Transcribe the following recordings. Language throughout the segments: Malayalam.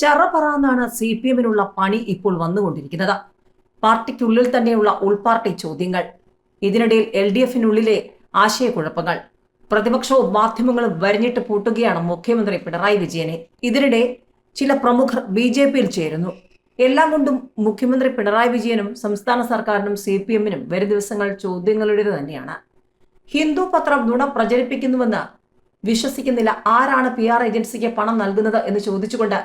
ചറപറാന്നാണ് സി പി എമ്മിനുള്ള പണി ഇപ്പോൾ വന്നുകൊണ്ടിരിക്കുന്നത്. പാർട്ടിക്കുള്ളിൽ തന്നെയുള്ള ഉൾപാർട്ടി ചോദ്യങ്ങൾ ഇതിനിടയിൽ എൽ ഡി എഫിനുള്ളിലെ ആശയക്കുഴപ്പങ്ങൾ പ്രതിപക്ഷവും മാധ്യമങ്ങളും വരഞ്ഞിട്ട് പൂട്ടുകയാണ് മുഖ്യമന്ത്രി പിണറായി വിജയനെ. ഇതിനിടെ ചില പ്രമുഖർ ബി ജെ പിയിൽ ചേരുന്നു. എല്ലാം കൊണ്ടും മുഖ്യമന്ത്രി പിണറായി വിജയനും സംസ്ഥാന സർക്കാരിനും സി പി എമ്മിനും വരും ദിവസങ്ങൾ ചോദ്യങ്ങളുടേത് തന്നെയാണ്. ഹിന്ദു പത്രം നുണ പ്രചരിപ്പിക്കുന്നുവെന്ന് വിശ്വസിക്കുന്നില്ല. ആരാണ് പി ആർ ഏജൻസിക്ക് പണം നൽകുന്നത് എന്ന് ചോദിച്ചുകൊണ്ട്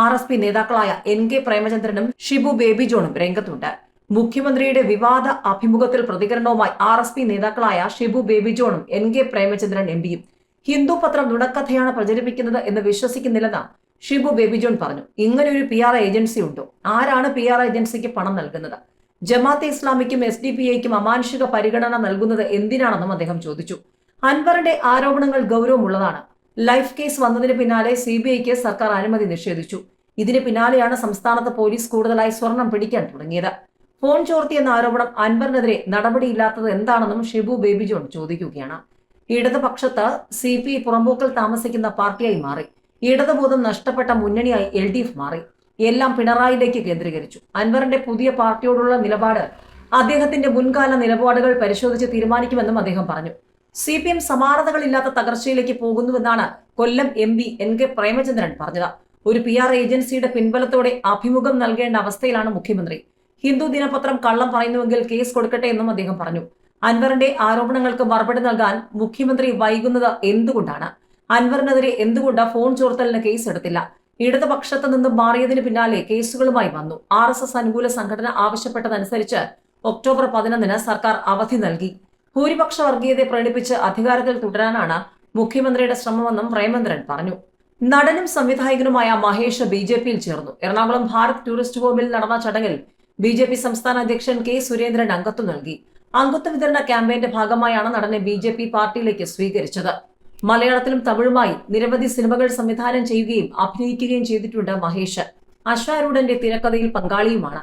ആർ എസ് പി നേതാക്കളായ എൻ കെ പ്രേമചന്ദ്രനും ഷിബു ബേബി ജോണും രംഗത്തുണ്ട്. മുഖ്യമന്ത്രിയുടെ വിവാദ അഭിമുഖത്തിൽ പ്രതികരണവുമായി ആർ എസ് പി നേതാക്കളായ ഷിബു ബേബി ജോണും എൻ കെ പ്രേമചന്ദ്രൻ എം പിയും. ഹിന്ദു പത്രം നുണക്കഥയാണ് പ്രചരിപ്പിക്കുന്നത് എന്ന് വിശ്വസിക്കുന്നില്ലെന്ന് ഷിബു ബേബി ജോൺ പറഞ്ഞു. ഇങ്ങനെ ഒരു പി ആർ ഏജൻസി ഉണ്ടോ? ആരാണ് പി ആർ ഏജൻസിക്ക് പണം നൽകുന്നത്? ജമാഅത്തെ ഇസ്ലാമിക്കും എസ് ഡി പി ഐക്കും അമാനുഷിക പരിഗണന നൽകുന്നത് എന്തിനാണെന്നും അദ്ദേഹം ചോദിച്ചു. അൻവറിന്റെ ആരോപണങ്ങൾ ഗൗരവമുള്ളതാണ്. ലൈഫ് കേസ് വന്നതിന് പിന്നാലെ സി ബി ഐക്ക് സർക്കാർ അനുമതി നിഷേധിച്ചു. ഇതിന് പിന്നാലെയാണ് സംസ്ഥാനത്ത് പോലീസ് കൂടുതലായി സ്വർണം പിടിക്കാൻ തുടങ്ങിയത്. ഫോൺ ചോർത്തിയെന്ന ആരോപണം അൻവറിനെതിരെ നടപടിയില്ലാത്തത് എന്താണെന്നും ഷിബു ബേബി ജോൺ ചോദിക്കുകയാണ്. ഇടതുപക്ഷത്ത് സി പി പുറമ്പോക്കൽ താമസിക്കുന്ന പാർട്ടിയായി മാറി. ഇടതുബോധം നഷ്ടപ്പെട്ട മുന്നണിയായി എൽ ഡി എഫ് മാറി. എല്ലാം പിണറായിയിലേക്ക് കേന്ദ്രീകരിച്ചു. അൻവറിന്റെ പുതിയ പാർട്ടിയോടുള്ള നിലപാട് അദ്ദേഹത്തിന്റെ മുൻകാല നിലപാടുകൾ പരിശോധിച്ച് തീരുമാനിക്കുമെന്നും അദ്ദേഹം പറഞ്ഞു. സി പി എം സമാനതകളില്ലാത്ത തകർച്ചയിലേക്ക് പോകുന്നുവെന്നാണ് Kollam M P N K Premachandran പറഞ്ഞത്. ഒരു പി ആർ ഏജൻസിയുടെ പിൻബലത്തോടെ അഭിമുഖം നൽകേണ്ട അവസ്ഥയിലാണ് മുഖ്യമന്ത്രി. ഹിന്ദു ദിനപത്രം കള്ളം പറയുന്നുവെങ്കിൽ കേസ് കൊടുക്കട്ടെ എന്നും അദ്ദേഹം പറഞ്ഞു. അൻവറിന്റെ ആരോപണങ്ങൾക്ക് മറുപടി നൽകാൻ മുഖ്യമന്ത്രി വൈകുന്നത് എന്തുകൊണ്ടാണ്? അൻവറിനെതിരെ എന്തുകൊണ്ട് ഫോൺ ചോർത്തലിന് കേസ് എടുത്തില്ല? ഇടതുപക്ഷത്ത് നിന്നും മാറിയതിന് പിന്നാലെ കേസുകളുമായി വന്നു. ആർ എസ് എസ് അനുകൂല സംഘടന ആവശ്യപ്പെട്ടതനുസരിച്ച് ഒക്ടോബർ പതിനൊന്നിന് സർക്കാർ അവധി നൽകി. ഭൂരിപക്ഷ വർഗീയതയെ പ്രകടിപ്പിച്ച് അധികാരത്തിൽ തുടരാനാണ് മുഖ്യമന്ത്രിയുടെ ശ്രമമെന്നും പ്രേമേന്ദ്രൻ പറഞ്ഞു. നടനും സംവിധായകനുമായ മഹേഷ് ബി ജെ പിയിൽ ചേർന്നു. എറണാകുളം ഭാരത് ടൂറിസ്റ്റ് ഹോമിൽ നടന്ന ചടങ്ങിൽ ബി ജെ പി സംസ്ഥാന അധ്യക്ഷൻ കെ സുരേന്ദ്രൻ അംഗത്വം നൽകി. അംഗത്വ വിതരണ ക്യാമ്പയിന്റെ ഭാഗമായാണ് നടനെ ബി ജെ പി പാർട്ടിയിലേക്ക് സ്വീകരിച്ചത്. മലയാളത്തിലും തമിഴുമായി നിരവധി സിനിമകൾ സംവിധാനം ചെയ്യുകയും അഭിനയിക്കുകയും ചെയ്തിട്ടുണ്ട് മഹേഷ്. അശ്വാരൂഢന്റെ തിരക്കഥയിൽ പങ്കാളിയുമാണ്.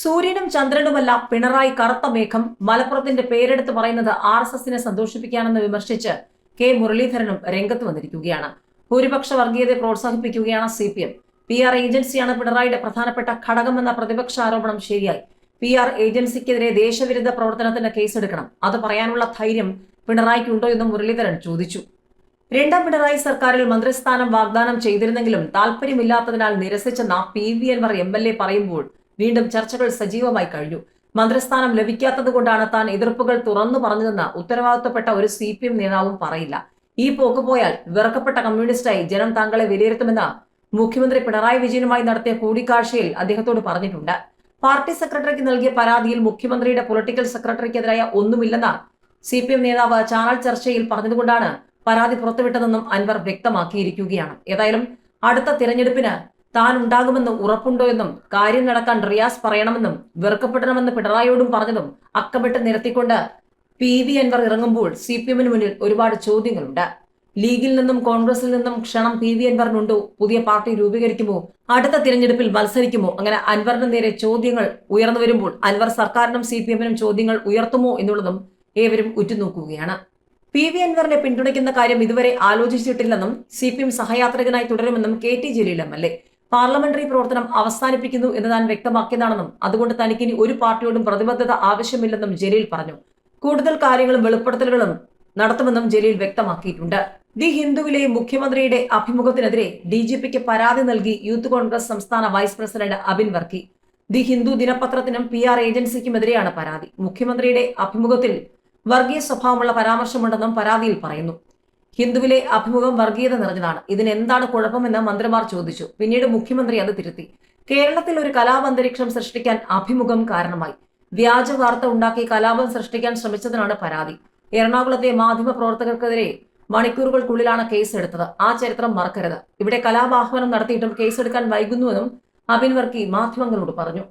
സൂര്യനും ചന്ദ്രനുമല്ല പിണറായി കറുത്ത മേഘം മലപ്പുറത്തിന്റെ പേരെടുത്ത് പറയുന്നത് ആർ എസ് എസിനെ സന്തോഷിപ്പിക്കാനെന്ന് വിമർശിച്ച് കെ മുരളീധരനും രംഗത്ത് വന്നിരിക്കുകയാണ്. ഭൂരിപക്ഷ വർഗീയതയെ പ്രോത്സാഹിപ്പിക്കുകയാണ് C P M. P R ഏജൻസിയാണ് പിണറായിയുടെ പ്രധാനപ്പെട്ട ഘടകമെന്ന പ്രതിപക്ഷ ആരോപണം ശരിയായി. പി ആർ ഏജൻസിക്കെതിരെ ദേശവിരുദ്ധ പ്രവർത്തനത്തിന് കേസെടുക്കണം. അത് പറയാനുള്ള ധൈര്യം പിണറായിക്കുണ്ടോ എന്നും മുരളീധരൻ ചോദിച്ചു. രണ്ടാം പിണറായി സർക്കാരിൽ മന്ത്രിസ്ഥാനം വാഗ്ദാനം ചെയ്തിരുന്നെങ്കിലും താല്പര്യമില്ലാത്തതിനാൽ നിരസിച്ചെന്ന P V Anvar M L A പറയുമ്പോൾ വീണ്ടും ചർച്ചകൾ സജീവമായി കഴിഞ്ഞു. മന്ത്രിസ്ഥാനം ലഭിക്കാത്തതുകൊണ്ടാണ് താൻ എതിർപ്പുകൾ തുറന്നു പറഞ്ഞതെന്ന് ഉത്തരവാദിത്തപ്പെട്ട ഒരു സി പി എം നേതാവും പറയില്ല. ഈ പോക്ക് പോയാൽ വിറക്കപ്പെട്ട കമ്മ്യൂണിസ്റ്റായി ജനം താങ്കളെ വിലയിരുത്തുമെന്ന് മുഖ്യമന്ത്രി പിണറായി വിജയനുമായി നടത്തിയ കൂടിക്കാഴ്ചയിൽ അദ്ദേഹത്തോട് പറഞ്ഞിട്ടുണ്ട്. പാർട്ടി സെക്രട്ടറിക്ക് നൽകിയ പരാതിയിൽ മുഖ്യമന്ത്രിയുടെ പൊളിറ്റിക്കൽ സെക്രട്ടറിക്കെതിരായ ഒന്നുമില്ലെന്ന് സി പി എം നേതാവ് ചാനൽ ചർച്ചയിൽ പറഞ്ഞതുകൊണ്ടാണ് പരാതി പുറത്തുവിട്ടതെന്നും അൻവർ വ്യക്തമാക്കിയിരിക്കുകയാണ്. ഏതായാലും അടുത്ത തിരഞ്ഞെടുപ്പിന് താൻ ഉണ്ടാകുമെന്ന് ഉറപ്പുണ്ടോ എന്നും കാര്യം നടക്കാൻ റിയാസ് പറയണമെന്നും വെറുക്കപ്പെടണമെന്ന് പിണറായിയോടും പറഞ്ഞതും അക്കമിട്ട് നിരത്തിക്കൊണ്ട് പി വി അൻവർ ഇറങ്ങുമ്പോൾ സി പി എമ്മിന് മുന്നിൽ ഒരുപാട് ചോദ്യങ്ങളുണ്ട്. ലീഗിൽ നിന്നും കോൺഗ്രസിൽ നിന്നും ക്ഷണം പി വി അൻവറിനുണ്ടോ? പുതിയ പാർട്ടി രൂപീകരിക്കുമോ? അടുത്ത തിരഞ്ഞെടുപ്പിൽ മത്സരിക്കുമോ? അങ്ങനെ അൻവറിന് നേരെ ചോദ്യങ്ങൾ ഉയർന്നു വരുമ്പോൾ അൻവർ സർക്കാരിനും സി പി എമ്മിനും ചോദ്യങ്ങൾ ഉയർത്തുമോ എന്നുള്ളതും ഏവരും ഉറ്റുനോക്കുകയാണ്. പി വി അൻവറിനെ പിന്തുണയ്ക്കുന്ന കാര്യം ഇതുവരെ ആലോചിച്ചിട്ടില്ലെന്നും സി പി എം സഹയാത്രികനായി തുടരുമെന്നും K T Jaleel M L A parliamentary പ്രവർത്തനം അവസാനിപ്പിക്കുന്നു എന്ന് താൻ വ്യക്തമാക്കിയതാണെന്നും അതുകൊണ്ട് തനിക്കിനി ഒരു പാർട്ടിയോടും പ്രതിബദ്ധത ആവശ്യമില്ലെന്നും ജലീൽ പറഞ്ഞു. കൂടുതൽ കാര്യങ്ങളും വെളിപ്പെടുത്തലുകളും നടത്തുമെന്നും ജലീൽ വ്യക്തമാക്കിയിട്ടുണ്ട്. ദി ഹിന്ദുവിലെ മുഖ്യമന്ത്രിയുടെ അഭിമുഖത്തിനെതിരെ ഡി ജി പിക്ക് പരാതി നൽകി യൂത്ത് കോൺഗ്രസ് സംസ്ഥാന vice president Abin Varkey. The Hindu ദിനപത്രത്തിനും P R ഏജൻസിക്കുമെതിരെയാണ് പരാതി. മുഖ്യമന്ത്രിയുടെ അഭിമുഖത്തിൽ വർഗീയ സ്വഭാവമുള്ള പരാമർശമുണ്ടെന്നും പരാതിയിൽ പറയുന്നു. ഹിന്ദുവിലെ അഭിമുഖം വർഗീയത നിറഞ്ഞതാണ്. ഇതിന് എന്താണ് കുഴപ്പമെന്ന് മന്ത്രിമാർ ചോദിച്ചു. പിന്നീട് മുഖ്യമന്ത്രി അത് തിരുത്തി. കേരളത്തിൽ ഒരു കലാപന്തരീക്ഷം സൃഷ്ടിക്കാൻ അഭിമുഖം കാരണമായി. വ്യാജ വാർത്ത ഉണ്ടാക്കി കലാപം സൃഷ്ടിക്കാൻ ശ്രമിച്ചതിനാണ് പരാതി. എറണാകുളത്തെ മാധ്യമ പ്രവർത്തകർക്കെതിരെ മണിക്കൂറുകൾക്കുള്ളിലാണ് കേസ് എടുത്തത് ആ ചരിത്രം മറക്കരുത്. ഇവിടെ കലാപാഹ്വാനം നടത്തിയിട്ടും കേസെടുക്കാൻ വൈകുന്നുവെന്നും അബിൻ വർക്കി മാധ്യമങ്ങളോട് പറഞ്ഞു.